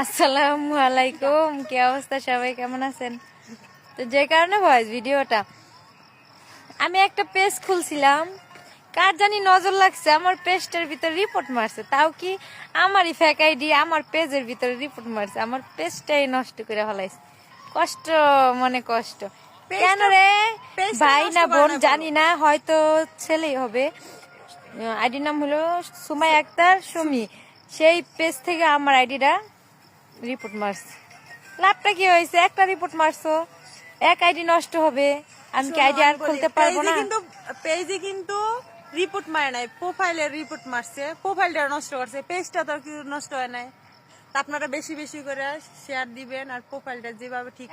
আসসালামু আলাইকুম কি অবস্থা সবাই কেমন আছেন? তো যে কারণে ভয়েস ভিডিওটা। আমি একটা পেজ খুলছিলাম কার জানি নজর লাগছে আমার পেজটার ভিতরে রিপোর্ট মারছে তাও কি আমারই ফেক আইডি আমার পেজের ভিতরে রিপোর্ট মারছে আমার পেজটাই নষ্ট করে ফেলাইছে। কষ্ট মনে কষ্ট। কেন রে? ভাই না বোন জানি না হয়তো ছেলেই হবে। আইডির নাম হলো সুমাই আক্তার সুমি। সেই পেজ থেকে আমার আইডিটা রিপোর্ট মারছে। লাভটা কি হয়েছে? একটা রিপোর্ট মারছো। এক আইডি নষ্ট হবে। আমি কি আইডি আর খুলতে পারব না? কিন্তু পেজে কিন্তু রিপোর্ট মারে নাই। প্রোফাইলের রিপোর্ট মারছে। প্রোফাইলটা নষ্ট করছে। পেজটা তো আর কি নষ্ট হয় নাই। তা আপনারা বেশি বেশি করে শেয়ার দিবেন আর প্রোফাইলটা যেভাবে ঠিক।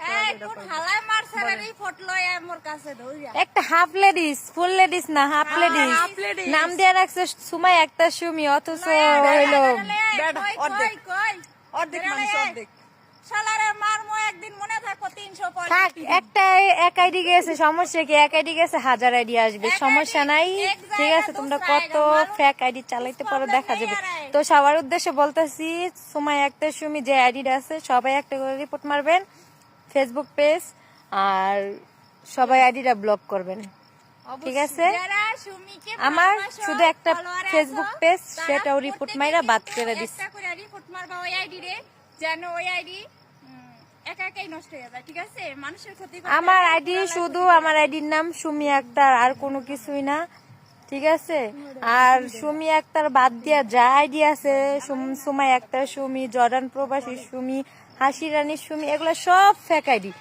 একটা হাফ লেডিস ফুল লেডিস না হাফ লেডিস। নাম দিয়ে রাখছে সুমাই একটা সুমি অথচ হইল অর্ধেক থাক একটা এক আইডি গেছে সমস্যা কি? এক আইডি গেছে হাজার আইডি আসবে। সমস্যা নাই। ঠিক আছে তোমরা কত ফেক আইডি চালাইতে পারো দেখা যাবে। তো সবার উদ্দেশ্যে বলতেছি সময় একটা সুমি যে আইডিটা আছে সবাই একটা করে রিপোর্ট মারবেন ফেসবুক পেজ আর সবাই আইডিটা ব্লক করবেন। ঠিক আছে? আমার শুধু একটা ফেসবুক পেজ সেটাও রিপোর্ট মাইরা বাদ করে দিচ্ছে মারবা ওই আইডি রে যেন ওই আইডি একা একাই নষ্ট হয়ে যায় ঠিক আছে? মানুষের ক্ষতি আমার আইডি শুধু আমার আইডির নাম সুমি আক্তার আর কোনো কিছুই না ঠিক আছে? আর সুমি আক্তার বাদ দিয়া যা আইডি আছে সুম- সুমাই আক্তার সুমি জর্ডান প্রবাসী সুমি হাসি রানী সুমি এগুলো সব ফেক আইডি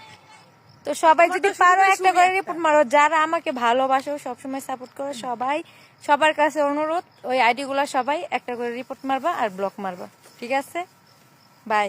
তো সবাই যদি পারো একটা করে রিপোর্ট মারো যারা আমাকে ভালোবাসো সবসময় সাপোর্ট করো সবাই। সবার কাছে অনুরোধ ওই আইডি গুলা সবাই একটা করে রিপোর্ট মারবা আর ব্লক মারবা। ঠিক আছে? বাই